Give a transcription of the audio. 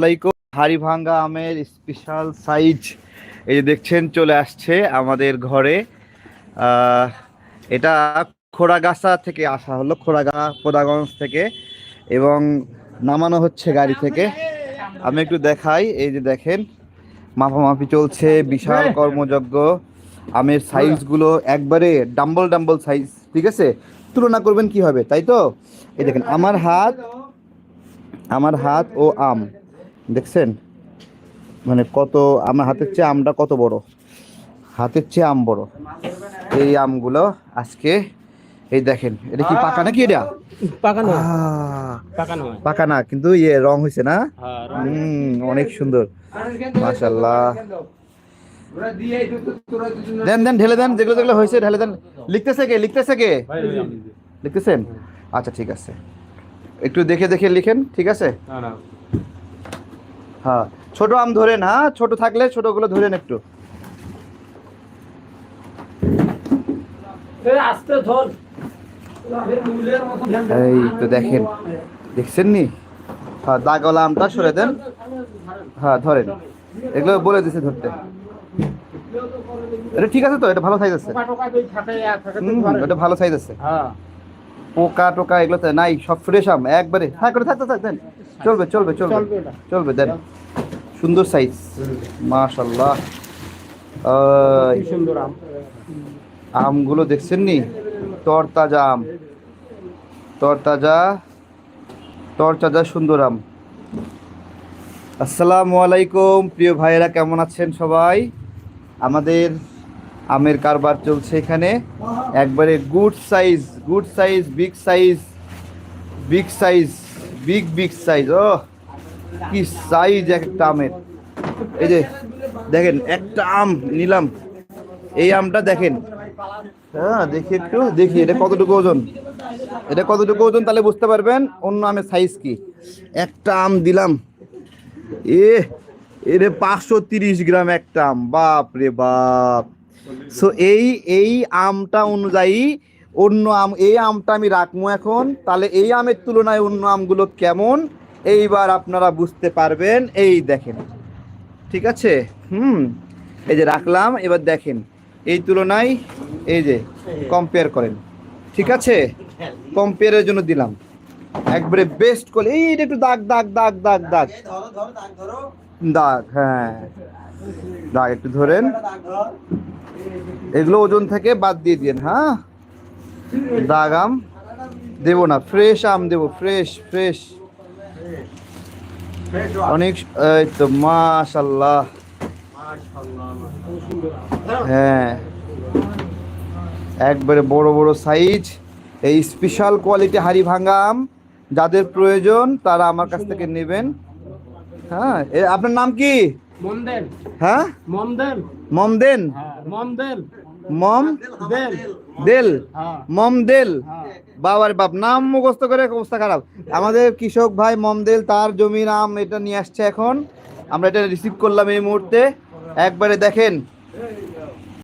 আসসালামাইকুম হাড়িভাঙ্গা আমের special size এই যে দেখছেন, চলে আসছে আমাদের ঘরে। এটা খোড়াগাছা থেকে আসা হলো খোড়াগা কোদাগঞ্জ থেকে। এবং নামানো হচ্ছে গাড়ি থেকে। আমি একটু দেখাই, এই যে দেখেন মাপামাপি চলছে, বিশাল কর্মযজ্ঞ। আমের সাইজগুলো একবারে ডাম্বল ডাম্বল সাইজ ঠিক আছে? তুলনা করবেন কি হবে তাই তো? এই দেখেন, আমার হাত আমার হাত ও আম। দেখছেন? মানে কত আমার হাতের চেয়ে আমটা কত বড়? হাতের চেয়ে আম বড়। এই আমগুলো আজকে এই দেখেন এটা কি পাকা নাকি এটা? পাকা না কিন্তু ইয়ে রং হয়েছে না? হ্যাঁ হুম অনেক সুন্দর। মাশাল্লাহ দেন দেন ঢেলে দেন যেগুলো যেগুলো হয়েছে ঢেলে দেন। লিখতেছে কে লিখতেছে কে। লিখতেছেন? আচ্ছা ঠিক আছে। একটু দেখে দেখে লিখেন ঠিক আছে? হ্যাঁ ছোট আম ধরেন হ্যাঁ ছোট থাকলে ছোটগুলো ধরেন একটু। এই তো দেখেন দেখছেন নি? হ্যাঁ দাগওয়ালা আমটা সরে দেন। হ্যাঁ ধরেন। এগুলো বলে দিছে ধরতে। এটা ঠিক আছে তো এটা ভালো সাইজ আছে। এটা ভালো সাইজ আছে। হ্যাঁ। পোকা টোকা এগুলো নাই সব ফ্রেশ আম একবারে। হ্যাঁ করে থাকতে থাক দেন। চলবে চলবে চলবে। চলবে। দেন। সুন্দর সাইজ মাশাল্লাহ কি সুন্দর আম। আমগুলো দেখছেন নি? তরতাজা আম। তরতাজা তরতাজা সুন্দর আম। আসসালামু আলাইকুম প্রিয় ভাইয়েরা কেমন আছেন সবাই? আমাদের আমের কারবার চলছে এখানে। একবারে good size good size big size big size big big size ও কি সাইজ একটা আমের। এই যে, দেখেন, একটা আম নিলাম। এই আমটা দেখেন। হ্যাঁ দেখি একটু, দেখি, এটা কতটুকু ওজন? এটা কতটুকু ওজন তাহলে বুঝতে পারবেন, অন্য আমের সাইজ কি। একটা আম দিলাম। এ, এরে পাঁচশো তিরিশ গ্রাম একটা আম। বাপ রে বাপ। সো এই এই আমটা অনুযায়ী অন্য আম এই আমটা আমি রাখব এখন। তাহলে এই আমের তুলনায় অন্য আমগুলো কেমন? এইবার আপনারা বুঝতে পারবেন। এই দেখেন। ঠিক আছে? হুম। এই যে রাখলাম এবার দেখেন। এই তুলনায় এই যে কম্পেয়ার করেন। ঠিক আছে? কম্পেয়ারের জন্য দিলাম। একবারে বেস্ট করে এই একটু দাগ দাগ দাগ দাগ দাগ। দাগ হ্যাঁ। দাগ একটু ধরেন। এগুলো ওজন থেকে বাদ দিয়ে দিন হ্যাঁ? দাগ আম দেবো না ফ্রেশ আম দেবো ফ্রেশ ফ্রেশ অনেক এই তো মাশাল্লাহ। হ্যাঁ। একবারে বড় বড় সাইজ এই স্পেশাল কোয়ালিটি হাড়ি ভাঙা আম যাদের প্রয়োজন তারা আমার কাছ থেকে নেবেন। হ্যাঁ আপনার নাম কি? হ্যাঁ? মমদেল মমদেন হ্যাঁ মমদেল মম দেল। দেল। মম দেল। হ্যাঁ। বাবার বাপ নাম মুখস্থ করে অবস্থা খারাপ। আমাদের কৃষক ভাই মমদেল তার জমির আম এটা নিয়ে আসছে এখন। আমরা এটা রিসিভ করলাম এই মুহূর্তে। একবারে দেখেন।